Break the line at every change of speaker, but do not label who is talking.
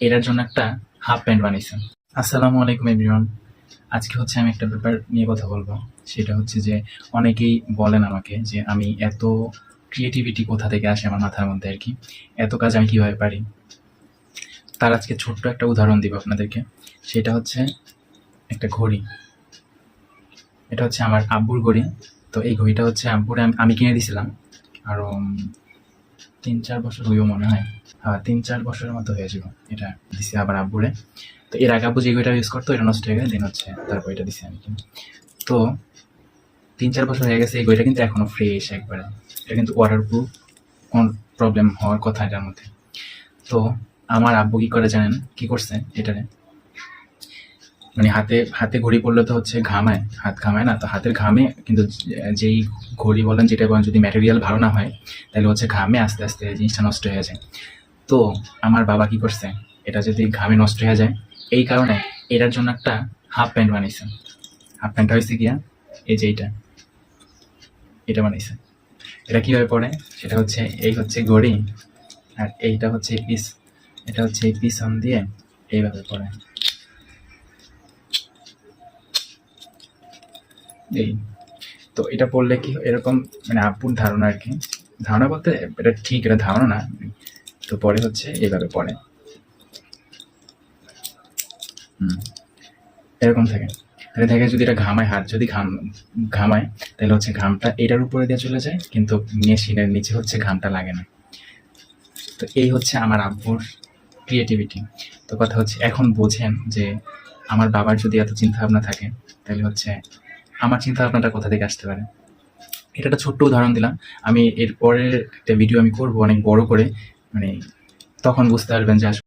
এটার জন্য একটা হাফ প্যান্ট বানিয়েছেন। আসসালামু আলাইকুম, এভরিওয়ান। আজকে হচ্ছে আমি একটা ব্যাপার নিয়ে কথা বলব। সেটা হচ্ছে যে অনেকেই বলেন আমাকে যে আমি এত ক্রিয়েটিভিটি কোথা থেকে আসে আমার মাথার মধ্যে আর কি। এত কাজ আমি কীভাবে পারি? তার আজকে ছোট্ট একটা উদাহরণ দিব আপনাদেরকে। সেটা হচ্ছে একটা ঘড়ি। এটা হচ্ছে আমার আব্বুর ঘড়ি। তো এই ঘড়িটা হচ্ছে আব্বুর আমি- কিনে দিছিলাম। আরও তিন চার বছর হইও মনে হয়। হ্যাঁ তিন চার বছরের মতো হয়ে যাবে এটা দিছি আবার আব্বুরে। তো এর আগে আব্বু যে ঘড়িটা ইউজ করতো, এটা নষ্ট হয়ে গেছে দেন হচ্ছে তারপর এটা দিছি আমি কিনে। তো তিন চার বছর হয়ে গেছে, এই ঘড়িটা কিন্তু এখনও ফ্রেশ একবারে। এটা কিন্তু ওয়াটার প্রুফ কোন প্রবলেম হওয়ার কথা এটার মধ্যে। তো আমার আব্বু কী করে জানেন? কী করছে? এটারে। মানে হাতে হাতে ঘড়ি পড়লে তো হচ্ছে ঘামায়, হাত ঘামায় না, তো হাতের ঘামে কিন্তু যেই ঘড়ি বলেন যেটা বলেন, যদি ম্যাটেরিয়াল ভালো না হয়, তাহলে হচ্ছে ঘামে আস্তে আস্তে জিনিসটা নষ্ট হয়ে যায়। তো আমার বাবা কি করছে, এটা যদি ঘামে নষ্ট হয়ে যায়, এই কারণে এটার জন্য একটা হাফ প্যান্ট বানিয়েছে। হাফ প্যান্টটা হয়েছে গিয়া, এই যে এইটা, এটা বানিয়েছে। এটা কীভাবে পড়ে, সেটা হচ্ছে এই হচ্ছে ঘড়ি, আর এইটা হচ্ছে পিস এটা হচ্ছে পিছন দিয়ে এইভাবে পড়ে। এই, তো এটা পড়লে কি এরকম মানে আব্বুর ধারণা আর কি। ধারণা বলতে এটা ঠিক, এটা ধারণা না। তো পরে হচ্ছে এইভাবে পড়ে। হুম, এরকম থাকে। তাহলে দেখে যদি এটা ঘামায়, হাত যদি ঘাম, ঘামায়, তাহলে হচ্ছে ঘামটা এটার উপরে দিয়ে চলে যায়, কিন্তু মেশিনের নিচে হচ্ছে ঘামটা লাগে না। তো এই হচ্ছে আমার আব্বুর ক্রিয়েটিভিটি তো কথা হচ্ছে, এখন বোঝেন যে আমার বাবার যদি এত চিন্তা ভাবনা থাকে, তাহলে হচ্ছে আমার চিন্তা ভাবনাটা কোথা থেকে আসতে পারে? এটা একটা ছোট্ট উদাহরণ দিলাম। আমি এরপরের একটা ভিডিও আমি করব অনেক বড় করে। মানে তখন বুঝতে পারবেন যে